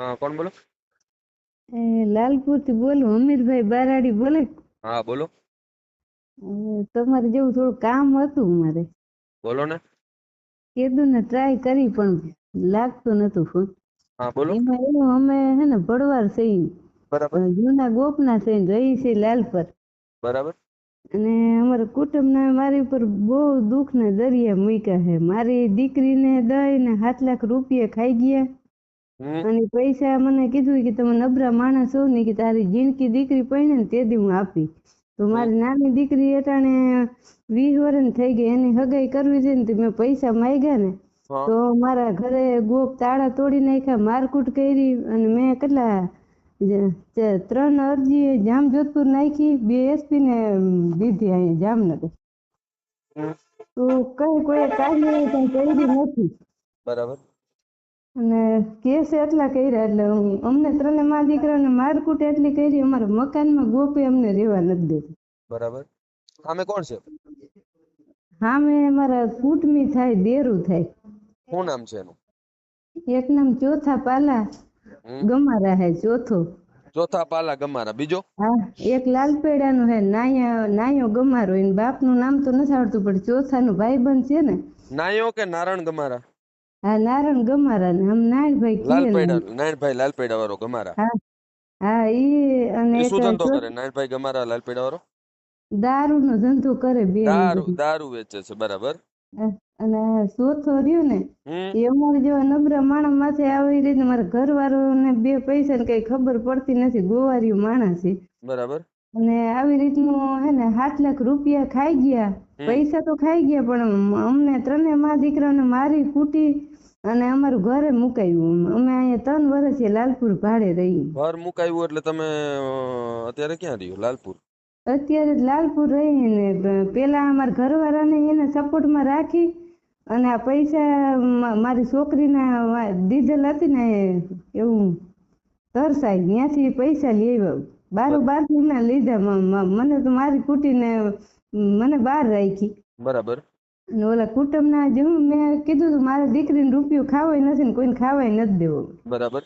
હા કોણ બોલો? એ લાલપુરથી બોલું હમીરભાઈ બારાડી બોલે? હા બોલો. તમારે જેવું થોડું કામ હતું મારે. બોલો ને. કીધું ને ટ્રાય કરી પણ લાગતો નતું ફોન હા બોલો. એમાં એવું અમે હે ને ભડવાર છે બરાબર. જૂના ગોપના છે રહી છે લાલપર બરાબર. અને અમારા કુટુંબના મારી ઉપર બહુ દુઃખના દરિયા મૂક્યા છે. મારી દીકરીને દઈ ને સાત લાખ રૂપિયા ખાઈ ગયા. અને પૈસા મને કીધું કે તમે નબળા માણસ હો ને કે તારી જિંદગી દીકરી પડે ને તે દી હું આપી. તો મારી નાની દીકરી અટાણે વીસ વર્ષ થઈ ગઈ એની હગાઈ કરવી છે ને તો મેં પૈસા માંગ્યા ને. તો મારા ઘરે ગોપ તાળા તોડી નાખ્યા મારકૂટ કરી અને મેં કેટલા ત્રણ અરજી જામ જોધપુર નાખી બે એસપી ને દીધી અહીંયા જામનગર. તો કઈ કોઈ કાર્ય કઈ કરી નથી. બરાબર. અને કેસ એટલા કર્યા એટલે અમને ત્રણે મા દીકરાને મારકૂટ એટલી કરી અમારા મકાનમાં ગોપી અમને રહેવા નથી દેતી. બરાબર. સામે કોણ છે? સામે મારા કુટમી થાય દેરુ થાય. શું નામ છે એનું? એક નામ ચોથા પાલા ગમારા હે ચોથો. ચોથા પાલા ગમારા. બીજો? હા એક લાલપેડાનું હે નાયા નાયો ગમારો. બાપ બાપનું નામ તો નથી આવડતું પણ ભાઈ ભાઈબંધ છે ને. નાયો કે નારણ ગમારા? હા નારણ ગમારા ને આમ નાયણભાઈ ને. લાલપેડા નારાયણભાઈ લાલપેડા વાળો ગમારા. હા હા ઈ અને શું ધંધો કરે? નારાયણભાઈ ગમારા લાલપેડા વાળો દારૂનો ધંધો કરે બે દારૂ દારૂ વેચે છે બરાબર? અને ચોથો રહ્યો ને એ અમારે જેવા નબળા માણસ માથે આવી રીતે મારા ઘર ને બે પૈસા ને કઈ ખબર પડતી નથી ગોવારિયું માણસ છે. બરાબર. અને આવી રીતનું હે ને સાત લાખ રૂપિયા ખાઈ ગયા. હમ. પૈસા તો ખાઈ ગયા પણ અમને ત્રણે મા દીકરાને મારી કૂટી અને અમારું ઘરે મુકાયું. અમે અહીંયા ત્રણ વર્ષે લાલપુર ભાડે રહી ઘર મુકાયું એટલે તમે અત્યારે ક્યાં રહ્યો લાલપુર? અત્યારે લાલપુર રહી ને પેલા અમારા ઘરવાળાને એને સપોર્ટમાં રાખી અને આ પૈસા મારી છોકરીના ડીઝલ દીધેલ હતી ને એવું તરસાઈ ત્યાંથી પૈસા લેવા બારો બાર ના લીધા મને તો મારી કૂટીને મને બહાર રાખી. બરાબર. ઓલા કુટુંબના જેવું મેં કીધું તું મારી દીકરીને રૂપિયો ખાવાય નથી ને કોઈને ખાવાય નથી દેવો. બરાબર.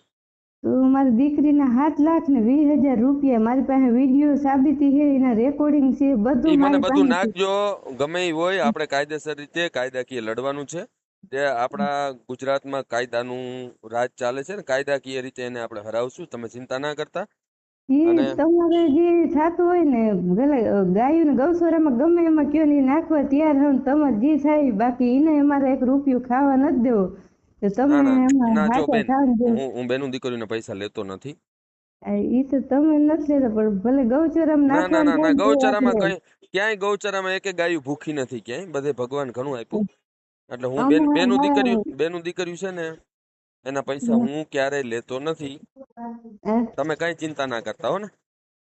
તો મારી દીકરીના સાત લાખ ને વીસ હજાર રૂપિયા મારી પાસે વીડિયો સાબિતી છે એના રેકોર્ડિંગ છે બધું મને બધું. નાખજો ગમે હોય આપણે કાયદેસર રીતે કાયદાકીય લડવાનું છે. જે આપણા ગુજરાતમાં કાયદાનું રાજ ચાલે છે ને કાયદાકીય રીતે એને આપણે હરાવશું તમે ચિંતા ના કરતા. અને- તમારે જે થતું હોય ને ભલે ગાયું ને ગૌસરામાં ગમે એમાં કયો નહીં નાખવા તૈયાર રહો તમારે જે થાય બાકી એને અમારે એક રૂપિયો ખાવા નથી દેવો. તો તમે ના જો બેન. હું બેનું દીકરીને પૈસા લેતો નથી. ઈ તો તમે નથી લેતા પણ ભલે ગૌચરામાં ના ના ના ગૌચરામાં કઈ ક્યાંય ગૌચરામાં એકે ગાયું ભૂખી નથી ક્યાંય બધે ભગવાન ઘણું આપ્યું. એટલે હું બેન બેનું દીકરી બેનું દીકરી છે ને એના પૈસા હું ક્યારેય લેતો નથી? તમે કઈ ચિંતા ના કરતા હો ને.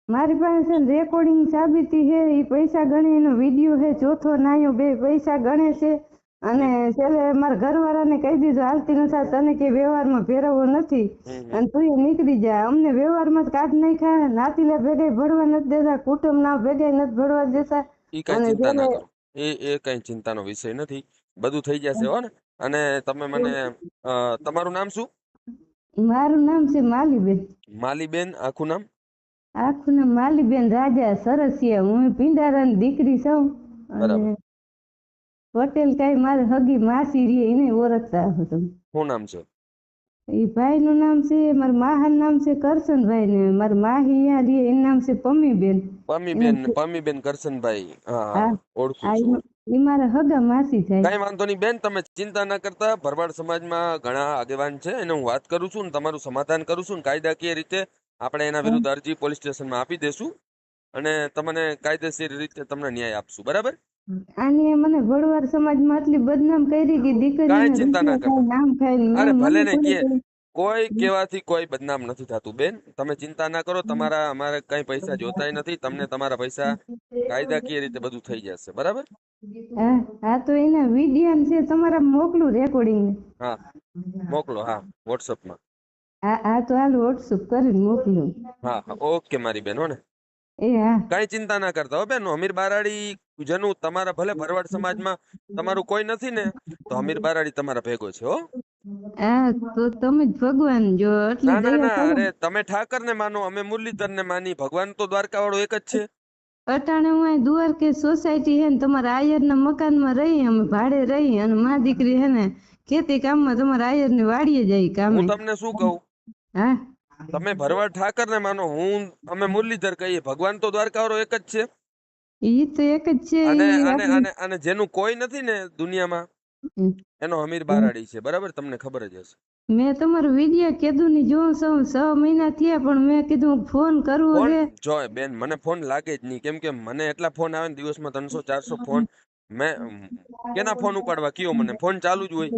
મારી પાસે રેકોર્ડિંગ સાબિતી છે એ પૈસા ગણે એનો વીડિયો છે ચોથો નાયો બે પૈસા ગણે છે. અને છેલ્લે મારા ઘરવાળાને કહી દીધું હાલતી નથી તને કે વ્યવહારમાં ફેરવવો નથી. અને તું એ નીકળી જા. અમને વ્યવહારમાં જ કાઢ નાખ્યા નાતીલા ભેગા ભરવા નથી દેતા કુટુંબ ના ભેગાઈ નથી ભરવા દેતા. કઈ અને ચિંતા ના કરો. એ એ કઈ ચિંતાનો વિષય નથી. બધું થઈ જશે હો ને. અને તમે મને તમારું નામ શું? મારું નામ છે માલીબેન. માલીબેન આખું નામ? આખું નામ માલીબેન રાજા સરસિયા. હું પિંડારાની દીકરી છું અને પટેલ કાઈ મારે હગી માસી રે એને ઓળખતા હો તમે. શું નામ છે? એ ભાઈનું નામ છે મારા માહાનું નામ છે કરશનભાઈ ને મારા માહી અહીંયા રે એનું નામ છે પમીબેન. પમીબેન પમીબેન કરશનભાઈ. હા. ઓળખું છું. ઈ મારા હગા માસી જાય. કઈ વાંધો નહીં બેન તમે ચિંતા ના કરતા. ભરવાડ સમાજમાં ઘણા આગેવાન છે એને હું વાત કરું છું ને તમારું સમાધાન કરું છું ને કાયદાકીય રીતે આપણે એના વિરુદ્ધ અરજી પોલીસ સ્ટેશનમાં આપી દેશું અને તમને કાયદેસર રીતે તમને ન્યાય આપશું બરાબર? આની મને ભરવાડ સમાજમાં આટલી બદનામ કરી કે દીકરી કાંઈ ચિંતા ના કરતા. નામ ખાય અરે ભલે ને કે કોઈ કેવાથી કોઈ બદનામ નથી થતું બેન. તમે ચિંતા ના કરો તમારા અમારે કઈ પૈસા જોતાય નથી. તમને તમારા પૈસા કાયદાકીય રીતે બધું થઈ જશે બરાબર? હા હા તો એના વીડિયો છે તમારા મોકલું રેકોર્ડિંગ હા મોકલો હા વોટ્સઅપમાં હા હા તો હાલ WhatsApp કરીને મોકલું. હા હા ઓકે મારી બેન હો ને. એ હા. કઈ ચિંતા ના કરતા હો બેન અમીર બારાડી જેનું તમારા ભલે ભરવાડ સમાજમાં તમારું કોઈ નથી ને તો અમીર બારાડી તમારા ભેગો છે હો. હા તો તમે જ ભગવાન જો એટલે ના ના અરે તમે ઠાકર ને માનો અમે મુરલીધર ને માની ભગવાન તો દ્વારકા વાળો એક જ છે. અટાણે હું કે સોસાયટી હે ને તમારા આયરના મકાનમાં રહી અમે ભાડે રહી અને મા દીકરી હે ને ખેતી કામમાં તમારા આયરની વાડીએ જાય કામે. હું તમને શું કહું? હા? તમે ભરવાડ ઠાકર ને માનો હું અમે મુરલીધર કહીએ ભગવાન તો દ્વારકા વાળો એક જ છે. ઈ તો એક જ છે અને અને અને જેનું કોઈ નથી ને દુનિયામાં. એનો અમીર બારાડી છે. બરાબર? તમને ખબર જ હશે. મેં તમારો વિડિયો કીધું ની જોઉં છું. છ મહિના થયા પણ મેં કીધું ફોન કરવો છે જો બેન મને ફોન લાગે જ નહીં. કેમ કે મને એટલા ફોન આવે ને દિવસમાં ત્રણસો ચારસો ફોન. મેં કેના ફોન ઉપાડવા? કયો મને? ફોન ચાલુ જ હોય.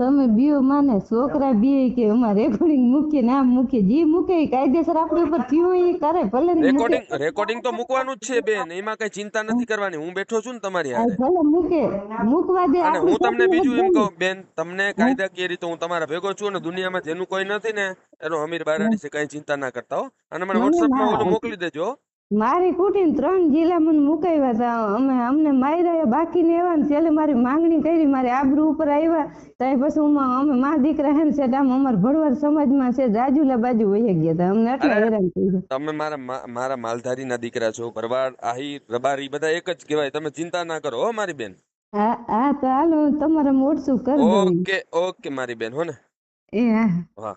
તમે બીઓ માને છોકરા બીએ કે અમાર રેકોર્ડિંગ મૂકીએ નામ મૂકીએ જે મૂકે કાયદેસર આપણી ઉપર થયું એ કરે ભલે રેકોર્ડિંગ રેકોર્ડિંગ તો મૂકવાનું જ છે બેન એમાં કઈ ચિંતા નથી કરવાની હું બેઠો છું ને તમારી આગળ હારે. ભલે મૂકે મૂકવા દે અને હું તમને બીજું એમ કહું બેન તમને કાયદાકીય રીતે હું તમારા ભેગો છું અને દુનિયામાં જેનું કોઈ નથી ને એનો અમીર બારાડી છે કઈ ચિંતા ના કરતા હો. અને મને WhatsApp માં ઓલું મોકલી દેજો. મારી કુટીને ત્રણ જિલ્લા મને મુકાવ્યા હતા અમે અમને માર્યા બાકી ને એવા છેલ્લે મારી માંગણી કરી મારી આબરૂ ઉપર આવ્યા ત્યાં પછી હું અમે મા દીકરા હે ને છે આમ અમાર ભડવાર સમાજમાં છે રાજુલા બાજુ વહી ગયા હતા અમને એટલા હેરાન થઈ ગયા. તમે મારા મારા મારા માલધારીના દીકરા છો ભરવાડ આહી રબારી બધા એક જ કહેવાય. તમે ચિંતા ના કરો હો મારી બેન. હા હા તો હાલો તમારા મોટસું કરી ઓકે ઓકે મારી બેન હો ને. એ હા. હા